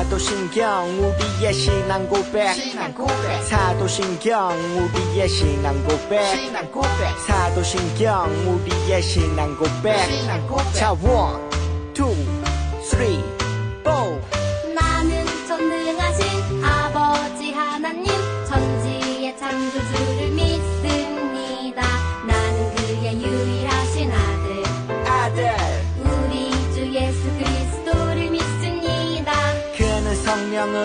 사도신경 우리의 신앙 고백. 신앙 고백. 사도신경 우리의 신앙 고백. 신앙 고백. 사도신경 우리의 신앙 고백. 신앙 고백. 자 원, 투,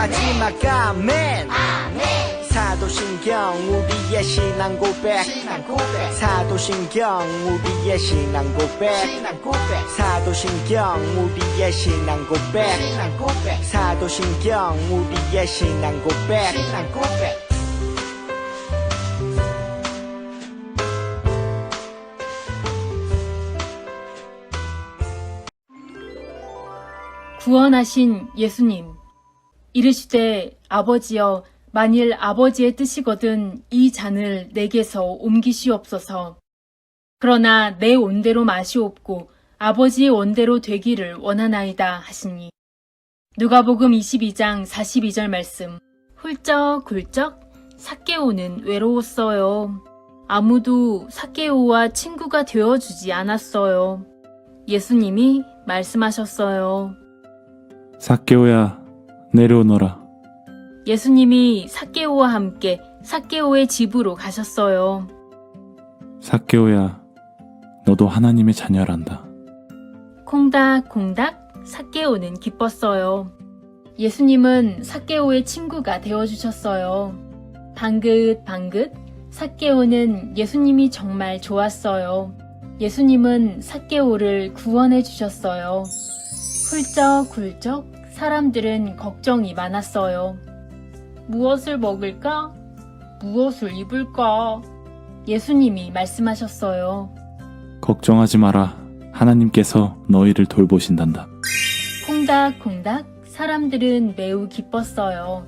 마지막 아멘. 사도신경 우리의 신앙 고백. 사도신경 우리의 신앙 고백. 사도신경 우리의 신앙 고백. 사도신경 우리의 신앙 고백. 구원하신 예수님. 이르시되 아버지여 만일 아버지의 뜻이거든 이 잔을 내게서 옮기시옵소서. 그러나 내 온대로 마시옵고 아버지의 원대로 되기를 원하나이다 하시니. 누가복음 22장 42절 말씀. 훌쩍훌쩍 사케오는 외로웠어요. 아무도 사케오와 친구가 되어주지 않았어요. 예수님이 말씀하셨어요. 사케오야 내려오너라 예수님이 사케오와 함께 사케오의 집으로 가셨어요. 사케오야 너도 하나님의 자녀란다 콩닥콩닥 사케오는 기뻤어요. 예수님은 사케오의 친구가 되어주셨어요. 방긋방긋 사케오는 예수님이 정말 좋았어요. 예수님은 사케오를 구원해 주셨어요. 훌쩍훌쩍 사람들은 걱정이 많았어요. 무엇을 먹을까? 무엇을 입을까? 예수님이 말씀하셨어요. 걱정하지 마라 하나님께서 너희를 돌보신단다 콩닥콩닥 사람들은 매우 기뻤어요.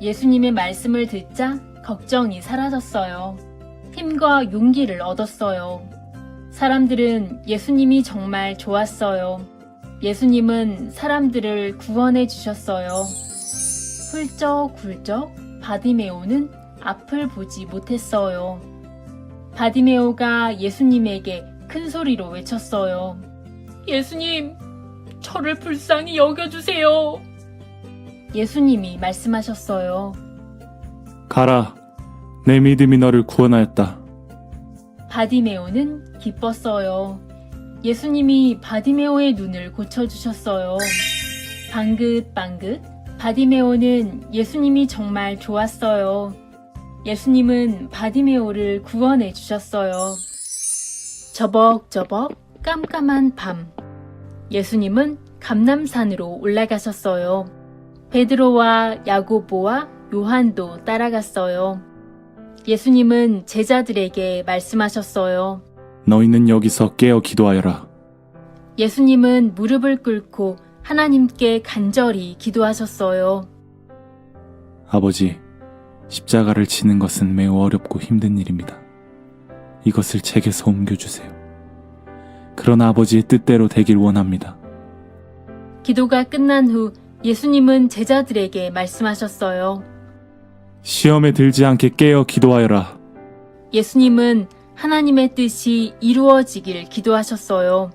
예수님의 말씀을 듣자 걱정이 사라졌어요. 힘과 용기를 얻었어요. 사람들은 예수님이 정말 좋았어요. 예수님은 사람들을 구원해 주셨어요. 훌쩍훌쩍 바디메오는 앞을 보지 못했어요. 바디메오가 예수님에게 큰 소리로 외쳤어요. 예수님, 저를 불쌍히 여겨주세요. 예수님이 말씀하셨어요. 가라 내 믿음이 너를 구원하였다 바디메오는 기뻤어요. 예수님이 바디메오의 눈을 고쳐주셨어요. 방긋방긋 바디메오는 예수님이 정말 좋았어요. 예수님은 바디메오를 구원해 주셨어요. 저벅저벅 깜깜한 밤. 예수님은 감남산으로 올라가셨어요. 베드로와 야고보와 요한도 따라갔어요. 예수님은 제자들에게 말씀하셨어요. 너희는 여기서 깨어 기도하여라. 예수님은 무릎을 꿇고 하나님께 간절히 기도하셨어요. 아버지 십자가를 지는 것은 매우 어렵고 힘든 일입니다. 이것을 제게서 옮겨주세요. 그러나 아버지의 뜻대로 되길 원합니다. 기도가 끝난 후 예수님은 제자들에게 말씀하셨어요. 시험에 들지 않게 깨어 기도하여라. 예수님은 하나님의 뜻이 이루어지길 기도하셨어요.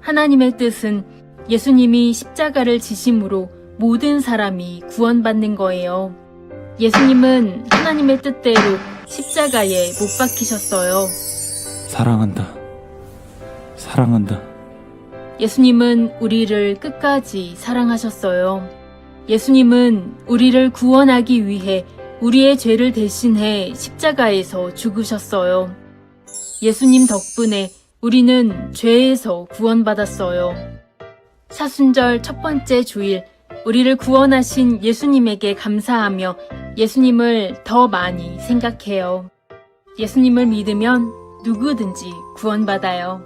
하나님의 뜻은 예수님이 십자가를 지심으로 모든 사람이 구원받는 거예요. 예수님은 하나님의 뜻대로 십자가에 못 박히셨어요. 사랑한다. 사랑한다. 예수님은 우리를 끝까지 사랑하셨어요. 예수님은 우리를 구원하기 위해 우리의 죄를 대신해 십자가에서 죽으셨어요. 예수님 덕분에 우리는 죄에서 구원받았어요. 사순절 첫 번째 주일, 우리를 구원하신 예수님에게 감사하며 예수님을 더 많이 생각해요. 예수님을 믿으면 누구든지 구원받아요.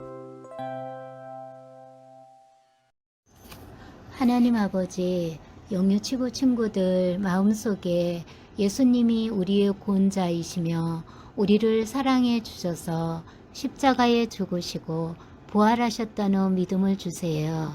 하나님 아버지, 영유치부 친구들 마음속에 예수님이 우리의 구원자이시며 우리를 사랑해 주셔서 십자가에 죽으시고 부활하셨다는 믿음을 주세요.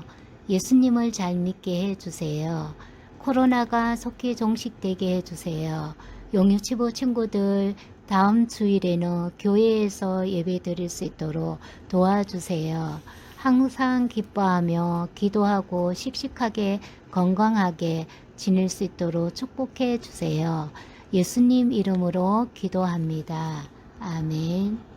예수님을 잘 믿게 해 주세요. 코로나가 속히 종식되게 해 주세요. 영유치부 친구들 다음 주일에는 교회에서 예배 드릴 수 있도록 도와주세요. 항상 기뻐하며 기도하고 씩씩하게 건강하게 지낼 수 있도록 축복해 주세요. 예수님 이름으로 기도합니다. 아멘.